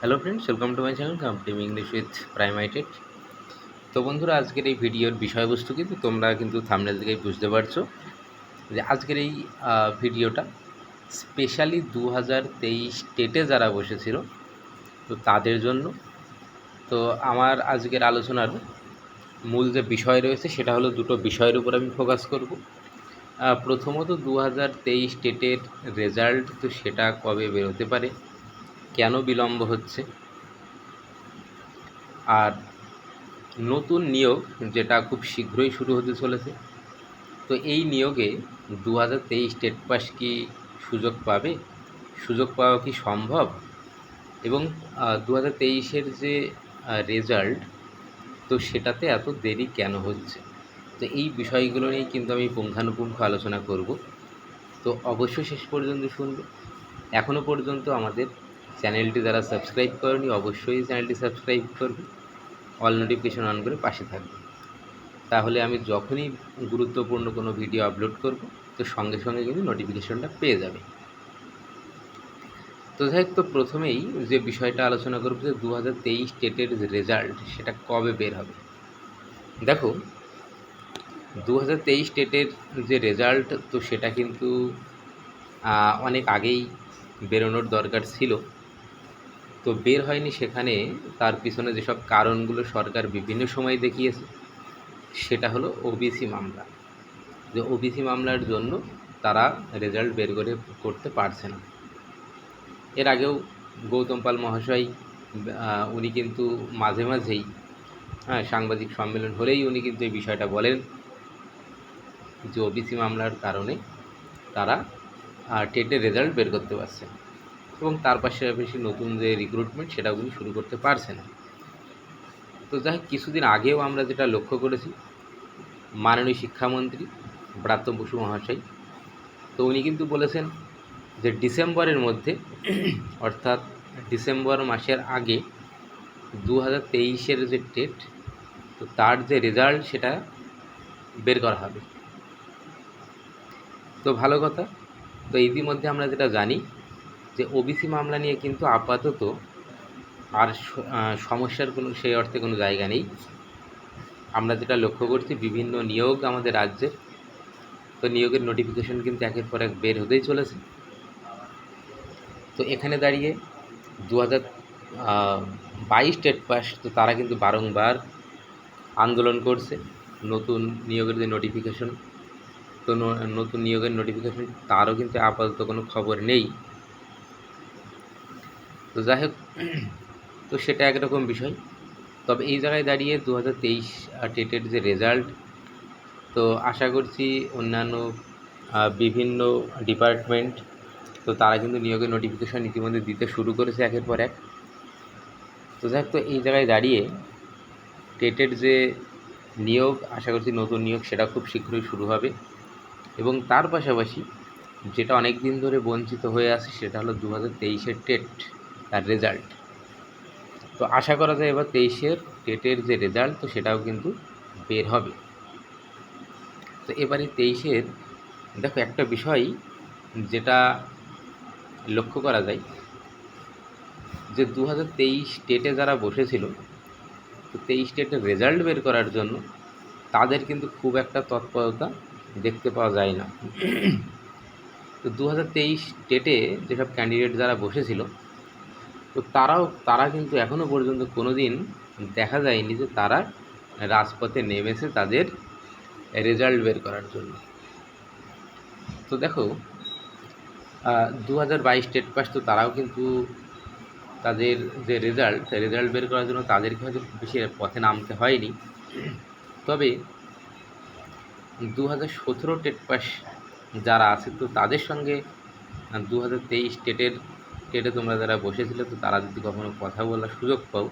Hello friends welcome to my channel competitive English with প্রাইমাইটেড তো বন্ধুরা, আজকের এই ভিডিওর বিষয়বস্তু কিন্তু তোমরা কিন্তু থামনেল থেকেই বুঝতে পারছ যে আজকের এই ভিডিওটা স্পেশালি দু হাজার তেইশ টেটে যারা বসেছিল, তো তাদের জন্য। তো আমার আজকের আলোচনার মূল যে বিষয় রয়েছে, সেটা হলো দুটো বিষয়ের উপর আমি ফোকাস করব। প্রথমত দু হাজার তেইশ টেটের রেজাল্ট তো সেটা কবে বেরোতে পারে? কেন বিলম্ব হচ্ছে? আর নতুন নিয়োগ যেটা খুব শীঘ্রই শুরু হতে চলেছে, তো এই নিয়োগে দু হাজার তেইশ টেট পাস কি সুযোগ পাবে? সুযোগ পাওয়া কি সম্ভব? এবং দু হাজার তেইশের যে রেজাল্ট তো সেটাতে এত দেরি কেন হচ্ছে? তো এই বিষয়গুলো নিয়ে কিন্তু আমি পুঙ্খানুপুঙ্খ আলোচনা করব। তো অবশ্যই শেষ পর্যন্ত শুনবে। এখনও পর্যন্ত আমাদের চ্যানেলটি যারা সাবস্ক্রাইব করেনি, অবশ্যই চ্যানেলটি সাবস্ক্রাইব করবে, অল নোটিফিকেশন অন করে পাশে থাকবে। তাহলে আমি যখনই গুরুত্বপূর্ণ কোনো ভিডিও আপলোড করব, তো সঙ্গে সঙ্গে কিন্তু নোটিফিকেশনটা পেয়ে যাবে। তো যাই তো প্রথমেই যে বিষয়টা আলোচনা করব যে দু হাজার তেইশ টেটের রেজাল্ট সেটা কবে বের হবে? দেখো দু হাজার তেইশ টেটের যে রেজাল্ট তো সেটা কিন্তু অনেক আগেই বেরোনোর দরকার ছিল। তো বের হয়নি সেখানে, তার পিছনে যেসব কারণগুলো সরকার বিভিন্ন সময় দেখিয়েছে, সেটা হলো ওবিসি মামলা। যে ওবিসি মামলার জন্য তারা রেজাল্ট বের করে করতে পারছে না। এর আগেও গৌতম পাল মহাশয় উনি কিন্তু মাঝে মাঝেই হ্যাঁ সাংবাদিক সম্মেলন হলেই উনি কিন্তু এই বিষয়টা বলেন যে ওবিসি মামলার কারণে তারা টেটের রেজাল্ট বের করতে পারছে এবং তার পাশাপাশি নতুন যে রিক্রুটমেন্ট সেটাও কিন্তু শুরু করতে পারছে না তো যাই কিছুদিন আগেও আমরা যেটা লক্ষ্য করেছি, মাননীয় শিক্ষামন্ত্রী ব্রাত্য বসু মহাশয়, তো উনি কিন্তু বলেছেন যে ডিসেম্বরের মধ্যে, অর্থাৎ ডিসেম্বর মাসের আগে দু হাজার তেইশের যে টেট তো তার যে রেজাল্ট সেটা বের করা হবে। তো ভালো কথা, তো ইতিমধ্যে আমরা যেটা জানি যে ওবিসি মামলা নিয়ে কিন্তু আপাতত আর সমস্যার কোনো, সেই অর্থে কোনো জায়গা নেই। আমরা যেটা লক্ষ্য করছি, বিভিন্ন নিয়োগ আমাদের রাজ্যে তো নিয়োগের নোটিফিকেশন কিন্তু একের পর এক বের হতেই চলেছে। তো এখানে দাঁড়িয়ে দু হাজার বাইশ টেট পাস, তো তারা কিন্তু বারংবার আন্দোলন করছে। নতুন নিয়োগের যে নোটিফিকেশন তো নতুন নিয়োগের নোটিফিকেশন তারও কিন্তু আপাতত কোনো খবর নেই। তো যাই হোক, তো সেটা একরকম বিষয়। তবে এই জায়গায় দাঁড়িয়ে দু হাজার তেইশ টেটের যে রেজাল্ট তো আশা করছি অন্যান্য বিভিন্ন ডিপার্টমেন্ট তো তারা কিন্তু নিয়োগের নোটিফিকেশন ইতিমধ্যে দিতে শুরু করেছে একের পর এক। তো যাই তো এই জায়গায় দাঁড়িয়ে টেটের যে নিয়োগ, আশা করছি নতুন নিয়োগ সেটা খুব শীঘ্রই শুরু হবে। এবং তার পাশাপাশি যেটা অনেক দিন ধরে বঞ্চিত হয়ে আছে সেটা হলো দু হাজার তেইশের টেট তার রেজাল্ট তো আশা করা যায় এবার তেইশের টেটের যে রেজাল্ট তো সেটাও কিন্তু বের হবে। তো এবারে তেইশের, দেখো একটা বিষয় যেটা লক্ষ্য করা যায়, যে দু হাজার তেইশ টেটে যারা বসেছিল, তো তেইশ টেটের রেজাল্ট বের করার জন্য তাদের কিন্তু খুব একটা তৎপরতা দেখতে পাওয়া যায় না। তো দু হাজার তেইশ টেটে যেসব ক্যান্ডিডেট যারা বসেছিল তো তারাও, তারা কিন্তু এখনও পর্যন্ত কোনো দিন দেখা যায়নি যে তারা রাজপথে নেমেছে তাদের রেজাল্ট বের করার জন্য। তো দেখো দু হাজার বাইশ টেট পাস তো তারাও কিন্তু তাদের যে রেজাল্ট রেজাল্ট বের করার জন্য তাদেরকে হয়তো বেশি পথে নামতে হয়নি। তবে দু হাজার সতেরো টেট পাস যারা আছে তো তাদের সঙ্গে দু হাজার তেইশ টেটের টেটে তোমরা যারা বসেছিলে, তো তারা যদি কখনো কথা বলার সুযোগ পাও,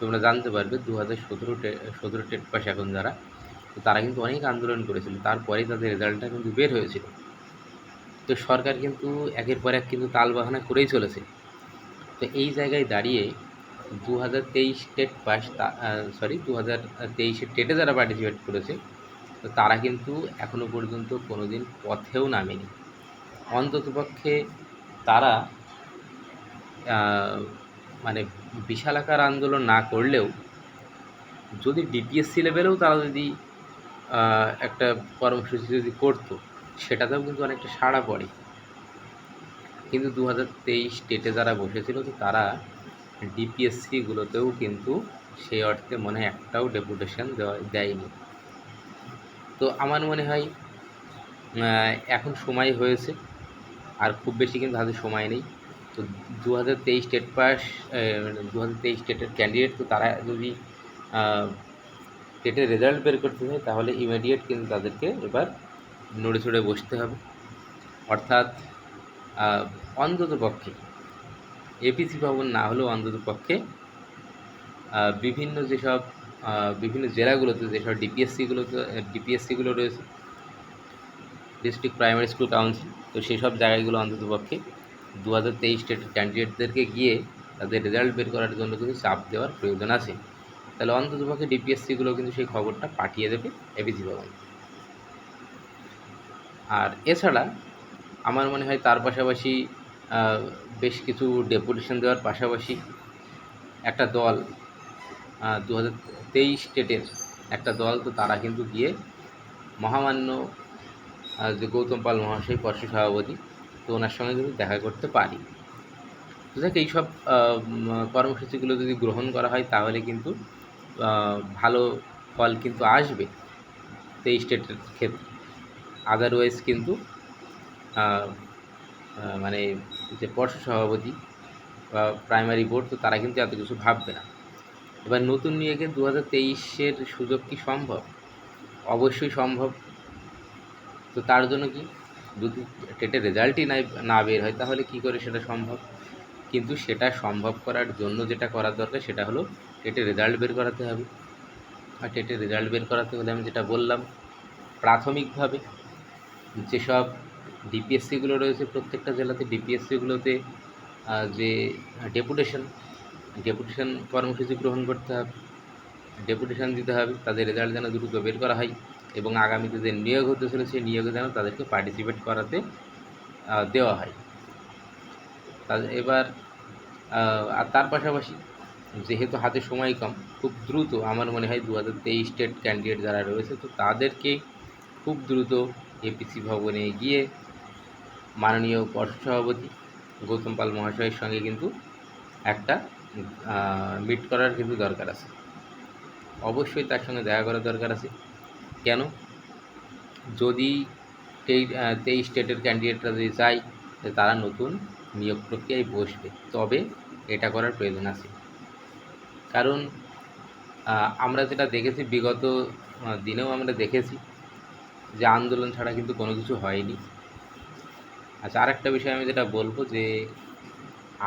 তোমরা জানতে পারবে দু হাজার সতেরো সতেরো টেট পাস এখন যারা। তো তারা কিন্তু অনেক আন্দোলন করেছিল। তারপরেই তাদের রেজাল্টটা কিন্তু বের হয়েছিল। তো সরকার কিন্তু একের পর এক কিন্তু তালবাহানা করেই চলেছে। তো এই জায়গায় দাঁড়িয়ে দু হাজার তেইশ টেট পাস সরি দু হাজার তেইশের টেটে যারা পার্টিসিপেট করেছে, তো তারা কিন্তু এখনও পর্যন্ত কোনো দিন পথেও নামেনি। অন্ততপক্ষে তারা মানে বিশাল আকার আন্দোলন না করলেও, যদি ডিপিএসসি লেভেলেও তারা যদি একটা কর্মসূচি যদি করতো, সেটাতেও কিন্তু অনেকটা সাড়া পড়ে। কিন্তু দু হাজার তেইশ স্টেটে যারা বসেছিল, তো তারা ডিপিএসসিগুলোতেও কিন্তু সেই অর্থে মনে হয় একটাও ডেপুটেশন দেওয়া দেয়নি। তো আমার মনে হয় এখন সময় হয়েছে। আর খুব বেশি কিন্তু হাতে সময় নেই। তো দু হাজার তেইশ স্টেট পাস দু হাজার তেইশ স্টেটের ক্যান্ডিডেট তো তারা যদি স্টেটের রেজাল্ট বের করতে হয় তাহলে ইমিডিয়েট কিন্তু তাদেরকে এবার নড়ে চড়ে বসতে হবে। অর্থাৎ অন্তত পক্ষে এপিসি ভবন না হলেও অন্তত পক্ষে বিভিন্ন যেসব বিভিন্ন জেলাগুলোতে যেসব ডিপিএসসিগুলোতে ডিপিএসসিগুলো রয়েছে ডিস্ট্রিক্ট প্রাইমারি স্কুল কাউন্সিল তো সেই সব জায়গাগুলো অন্তত পক্ষে দু হাজার তেইশ স্টেটের ক্যান্ডিডেটদেরকে গিয়ে তাদের রেজাল্ট বের করার জন্য কিন্তু চাপ দেওয়ার প্রয়োজন আছে। তাহলে অন্তত পক্ষে ডিপিএসসিগুলো কিন্তু সেই খবরটা পাঠিয়ে দেবে এপিসি ভবন। আর এছাড়া আমার মনে হয় তার পাশাপাশি বেশ কিছু ডেপুটেশন দেওয়ার পাশাপাশি একটা দল দু হাজার তেইশ স্টেটের একটা দল তো তারা কিন্তু গিয়ে মহামান্য যে গৌতম পাল মহাশয় পর্ষ সভাপতি তো ওনার সঙ্গে কিন্তু দেখা করতে পারি। তো দেখ এইসব কর্মসূচিগুলো যদি গ্রহণ করা হয়, তাহলে কিন্তু ভালো ফল কিন্তু আসবে তেইশ স্টেটের ক্ষেত্রে। আদারওয়াইজ কিন্তু মানে যে পর্ষদ সভাপতি বা প্রাইমারি বোর্ড তো তারা কিন্তু এত কিছু ভাববে না। এবার নতুন নিয়োগে দু হাজার তেইশের সুযোগ কি সম্ভব? অবশ্যই সম্ভব। তো তার জন্য কি যদি টেটের রেজাল্টই নাই, না বের হয়, তাহলে কি করে সেটা সম্ভব? কিন্তু সেটা সম্ভব করার জন্য যেটা করার দরকার, সেটা হলো টেটের রেজাল্ট বের করাতে হবে। আর টেটের রেজাল্ট বের করাতে হলে আমি যেটা বললাম, প্রাথমিকভাবে যেসব ডিপিএসসিগুলো রয়েছে প্রত্যেকটা জেলাতে, ডিপিএসসিগুলোতে যে ডেপুটেশন ডেপুটেশন কর্মসূচি গ্রহণ করতে হবে, ডেপুটেশন দিতে হবে, তাদের রেজাল্ট যেন দ্রুত বের করা হয়। এবং আগামীতে যে নিয়োগ হতে চলেছে সেই নিয়োগে যেন তাদেরকে পার্টিসিপেট করাতে দেওয়া হয়। এবার আর তার পাশাপাশি যেহেতু হাতে সময় কম, খুব দ্রুত আমার মনে হয় দু হাজার তেইশ স্টেট ক্যান্ডিডেট যারা রয়েছে, তো তাদেরকে খুব দ্রুত এপিসি ভবনে গিয়ে মাননীয় পর্ষদ সভাপতি গৌতম পাল মহাশয়ের সঙ্গে কিন্তু একটা মিট করার কিন্তু দরকার আছে। অবশ্যই তার সঙ্গে দেখা করার দরকার আছে। কেন? যদি তেই স্টেটের ক্যান্ডিডেটরা যদি চায় যে তারা নতুন নিয়োগ প্রক্রিয়ায় বসবে। তবে এটা করার প্রয়োজন আছে। কারণ আমরা যেটা দেখেছি, বিগত দিনেও আমরা দেখেছি যে আন্দোলন ছাড়া কিন্তু কোনো কিছু হয়নি। আচ্ছা আরেকটা বিষয় আমি যেটা বলব যে,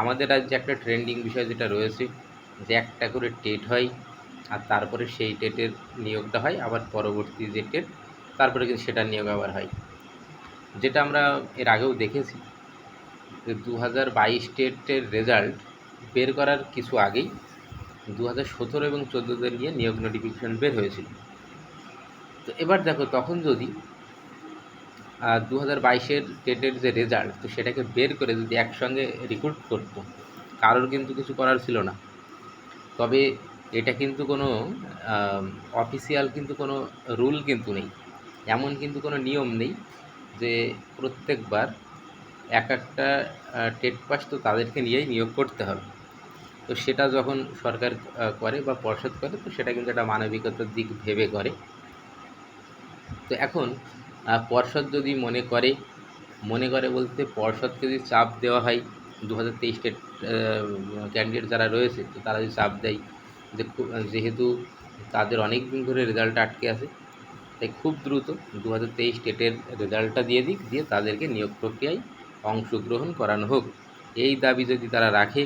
আমাদের রাজ্যে একটা ট্রেন্ডিং বিষয় যেটা রয়েছে, যে একটা করে টেট হয় আর তারপরে সেই টেটের নিয়োগটা হয়, আবার পরবর্তী যে টেট তারপরে কিন্তু সেটার নিয়োগ আবার হয়। যেটা আমরা এর আগেও দেখেছি যে দু হাজার বাইশ টেটের রেজাল্ট বের করার কিছু আগেই দু হাজার সতেরো এবং চোদ্দোতে নিয়ে নিয়োগ নোটিফিকেশন বের হয়েছিল। তো এবার দেখো, তখন যদি দু হাজার বাইশের টেটের যে রেজাল্ট, তো সেটাকে বের করে যদি একসঙ্গে রিক্রুট করতো, কারোর কিন্তু কিছু করার ছিল না। তবে এটা কিন্তু কোনো অফিসিয়াল কিন্তু কোনো রুল কিন্তু নেই। এমন কিন্তু কোনো নিয়ম নেই যে প্রত্যেকবার এক একটা টেট পাস তো তাদেরকে নিয়েই নিয়োগ করতে হবে। তো সেটা যখন সরকার করে বা পর্ষদ করে, তো সেটা কিন্তু একটা মানবিকতার দিক ভেবে করে। তো এখন পর্ষদ যদি মনে করে মনে করে বলতে পর্ষদকে যদি চাপ দেওয়া হয়, দু হাজার তেইশ স্টেট ক্যান্ডিডেট যারা রয়েছে, তো তারা যদি চাপ দেয় যে যেহেতু তাদের অনেক দিন ধরে রেজাল্ট আটকে আছে, তাই খুব দ্রুত দু হাজার তেইশ স্টেটের রেজাল্টটা দিয়ে দিক, দিয়ে তাদেরকে নিয়োগ প্রক্রিয়ায় অংশগ্রহণ করানো হোক। এই দাবি যদি তারা রাখে,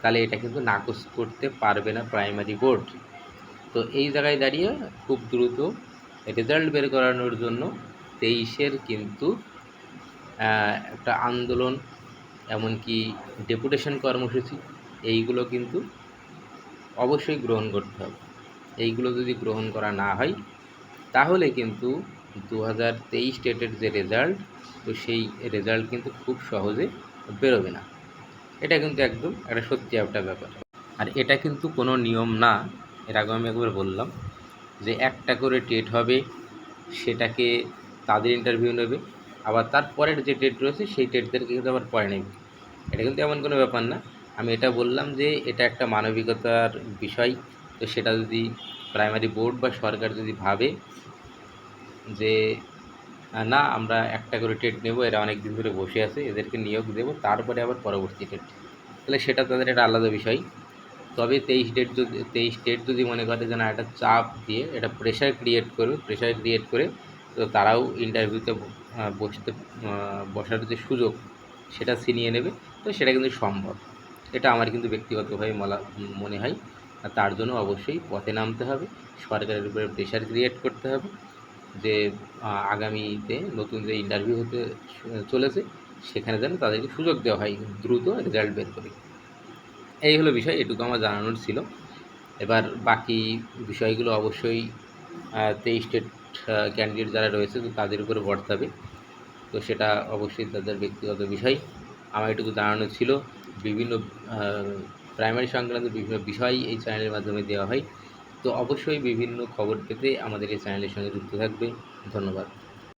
তাহলে এটা কিন্তু নাকচ করতে পারবে না প্রাইমারি বোর্ড। তো এই জায়গায় দাঁড়িয়ে খুব দ্রুত রেজাল্ট বের করানোর জন্য তেইশের কিন্তু একটা আন্দোলন, এমনকি ডেপুটেশন কর্মসূচি, এইগুলো কিন্তু অবশ্যই গ্রহণ করতে হবে। এইগুলো যদি গ্রহণ করা না হয়, তাহলে কিন্তু দু হাজার তেইশ স্টেটের যে রেজাল্ট তো সেই রেজাল্ট কিন্তু খুব সহজে বেরোবে না। এটা কিন্তু একদম একটা সত্যি একটা ব্যাপার। আর এটা কিন্তু কোনো নিয়ম না, এর আগে আমি একবার বললাম, যে একটা করে টেট হবে, সেটাকে তাদের ইন্টারভিউ নেবে, আবার তারপরের যে টেট রয়েছে, সেই টেটদেরকে কিন্তু আবার পরে নেবে। এটা কিন্তু এমন কোনো ব্যাপার না আমি এটা বললাম যে এটা একটা মানবিকতার বিষয়। তো সেটা যদি প্রাইমারি বোর্ড বা সরকার যদি ভাবে যে না, আমরা একটা করে টেট নেব, এরা অনেক দিন ধরে বসে আছে, এদেরকে নিয়োগ দেবো, তারপরে আবার পরবর্তী টেট। তাহলে সেটা তাদের একটা আলাদা বিষয়। তবে তেইশ ডেট যদি, তেইশ ডেট যদি মনে করে যে না, একটা চাপ দিয়ে এটা প্রেশার ক্রিয়েট করবে প্রেশার ক্রিয়েট করে, তো তারাও ইন্টারভিউতে বসতে বসার যে সুযোগ, সেটা ছিনিয়ে নেবে। তো সেটা কিন্তু সম্ভব। এটা আমার কিন্তু ব্যক্তিগতভাবে মলা মনে হয়। আর তার জন্য অবশ্যই পথে নামতে হবে, সরকারের উপরে প্রেশার ক্রিয়েট করতে হবে যে আগামীতে নতুন যে ইন্টারভিউ হতে চলেছে, সেখানে যেন তাদেরকে সুযোগ দেওয়া হয়, দ্রুত রেজাল্ট বের করে। এই হলো বিষয়, এটুকু আমার জানানোর ছিল। এবার বাকি বিষয়গুলো অবশ্যই তেইশ স্টেট ক্যান্ডিডেট যারা রয়েছে, তো তাদের উপরে বর্তাবে। তো সেটা অবশ্যই তাদের ব্যক্তিগত বিষয়। আমার এটুকু জানানো ছিল। বিভিন্ন প্রাইমারি সংক্রান্ত বিভিন্ন বিষয় এই চ্যানেলের মাধ্যমে দেওয়া হয়। তো অবশ্যই বিভিন্ন খবর পেতে আমাদের এই চ্যানেলের সঙ্গে যুক্ত থাকবে ধন্যবাদ।